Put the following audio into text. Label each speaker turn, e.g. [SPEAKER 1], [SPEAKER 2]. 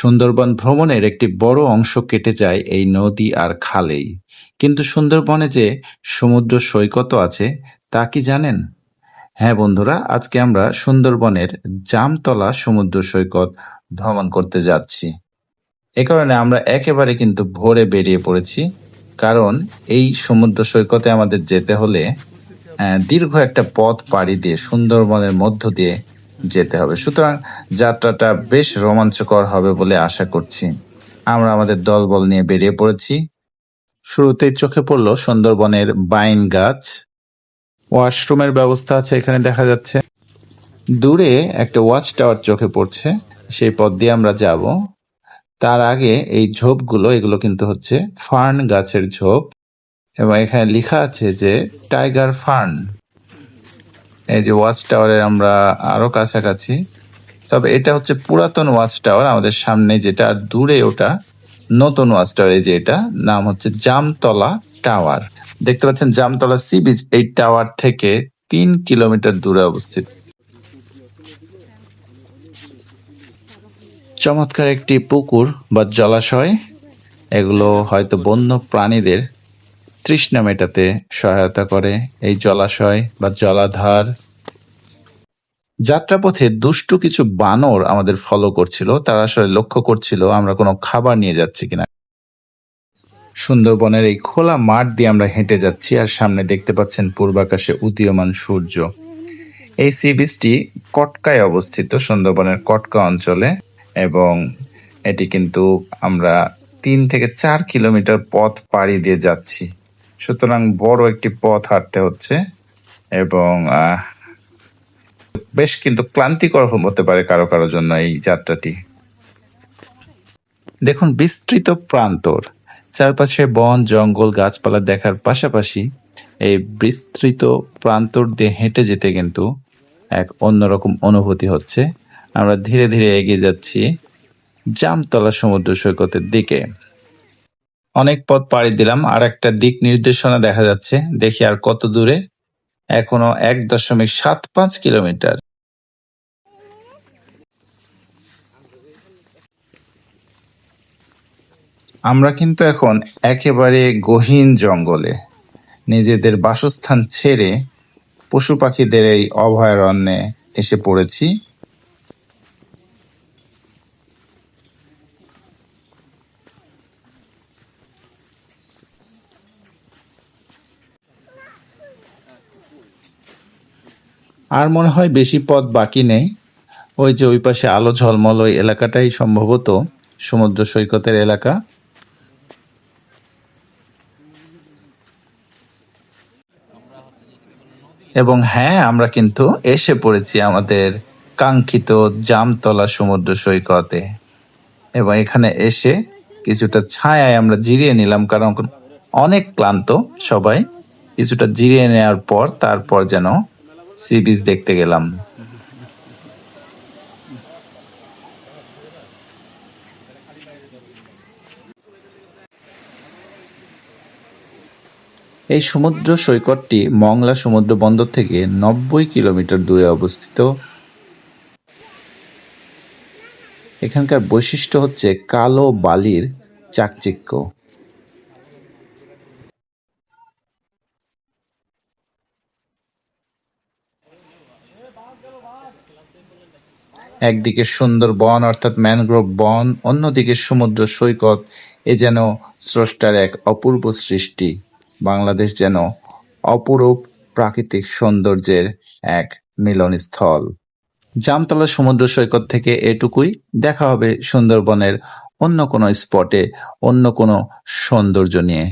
[SPEAKER 1] সুন্দরবন ভ্রমণের একটি বড় অংশ কেটে যায় এই নদী আর খালেই। কিন্তু সুন্দরবনে যে সমুদ্র সৈকতও আছে, তা কি জানেন? হ্যাঁ বন্ধুরা, আজকে আমরা সুন্দরবনের জামতলা সমুদ্র সৈকত ভ্রমণ করতে যাচ্ছি। এ কারণে আমরা একেবারে কিন্তু ভোরে বেরিয়ে পড়েছি, কারণ এই সমুদ্র সৈকতে আমাদের যেতে হলে দীর্ঘ একটা পথ পাড়ি দিয়ে, সুন্দরবনের মধ্য দিয়ে যেতে হবে। সুতরাং যাত্রাটা বেশ রোমাঞ্চকর হবে বলে আশা করছি। আমরা আমাদের দলবল নিয়ে বেরিয়ে পড়েছি। শুরুতেই চোখে পড়ল সুন্দরবনের বাইন গাছ। ওয়াশরুমের ব্যবস্থা আছে, এখানে দেখা যাচ্ছে। দূরে একটা ওয়াচ টাওয়ার চোখে পড়ছে, সেই পথ দিয়ে আমরা যাব। তার আগে এই ঝোপগুলো, এগুলো কিন্তু হচ্ছে ফার্ন গাছের ঝোপ। এবং এখানে লেখা আছে যে টাইগার ফার্ন। এই যে ওয়াচ টাওয়ারের আমরা আরও কাছাকাছি। তবে এটা হচ্ছে পুরাতন ওয়াচ টাওয়ার আমাদের সামনে যেটা, আর দূরে ওটা নতুন ওয়াচ টাওয়ার এই যে এটা, নাম হচ্ছে জামতলা টাওয়ার দেখতে পাচ্ছেন জামতলা সি বিচ এই টাওয়ার থেকে তিন কিলোমিটার দূরে অবস্থিত। চমৎকার একটি পুকুর বা জলাশয়। এগুলো হয়তো বন্য প্রাণীদের তৃষ্ণা মেটাতে সহায়তা করে এই জলাশয় বা জলাধার। যাত্রাপথে দুষ্টু কিছু বানর আমাদের ফলো করছিল, তারা আসলে লক্ষ্য করছিল আমরা কোনো খাবার নিয়ে যাচ্ছি কিনা। সুন্দরবনের এই খোলা মাঠ দিয়ে আমরা হেঁটে যাচ্ছি আর সামনে দেখতে পাচ্ছেন পূর্বাকাশে উদীয়মান সূর্য। এই সি বিচটি কটকায় অবস্থিত, সুন্দরবনের কটকা অঞ্চলে এবং এটি কিন্তু আমরা তিন থেকে চার কিলোমিটার পথ পাড়ি দিয়ে যাচ্ছি। সুতরাং বড় একটি পথ হাঁটতে হচ্ছে এবং বেশ কিন্তু ক্লান্তিকর হতে পারে কারও কারও জন্য এই যাত্রাটি। দেখুন, বিস্তৃত প্রান্তর, চারপাশে বন, জঙ্গল, গাছপালা দেখার পাশাপাশি এই বিস্তৃত প্রান্তর দিয়ে হেঁটে যেতে কিন্তু এক অন্যরকম অনুভূতি হচ্ছে। আমরা ধীরে ধীরে এগিয়ে যাচ্ছি জামতলা সমুদ্র সৈকতের দিকে। অনেক পথ পাড়ি দিলাম, আর একটা দিক নির্দেশনা দেখা যাচ্ছে। দেখি আর কত দূরে। এখনও এক দশমিক সাত পাঁচ কিলোমিটার। আমরা কিন্তু এখন একেবারে গহীন জঙ্গলে। নিজেদের বাসস্থান ছেড়ে পশু পাখিদের এই অভয়ারণ্যে এসে পড়েছি। আর মনে হয় বেশি পথ বাকি নেই। ওই যে ওই পাশে আলো ঝলমল ওই এলাকাটাই সম্ভবত সমুদ্র সৈকতের এলাকা। এবং হ্যাঁ আমরা কিন্তু এসে পড়েছি আমাদের কাঙ্ক্ষিত জামতলা সমুদ্র সৈকতে। এবং এখানে এসে কিছুটা ছায়ায় আমরা জিরিয়ে নিলাম, কারণ অনেক ক্লান্ত সবাই। কিছুটা জিরিয়ে নেওয়ার পর, তারপর যেন সি বিচ দেখতে গেলাম। এই সমুদ্র সৈকতটি মংলা সমুদ্র বন্দর থেকে নব্বই কিলোমিটার দূরে অবস্থিত। এখানকার বৈশিষ্ট্য হচ্ছে কালো বালির চাকচিক্য। একদিকে সুন্দর বন অর্থাৎ ম্যানগ্রোভ বন, অন্যদিকে সমুদ্র সৈকত। এ যেন স্রষ্টার এক অপূর্ব সৃষ্টি। বাংলাদেশ যেন অপরূপ প্রাকৃতিক সৌন্দর্যের এক মিলনস্থল। জামতলা সমুদ্র সৈকত থেকে এটুকুই। দেখা হবে সুন্দরবনের অন্য কোনো স্পটে, অন্য কোনো সৌন্দর্য নিয়ে।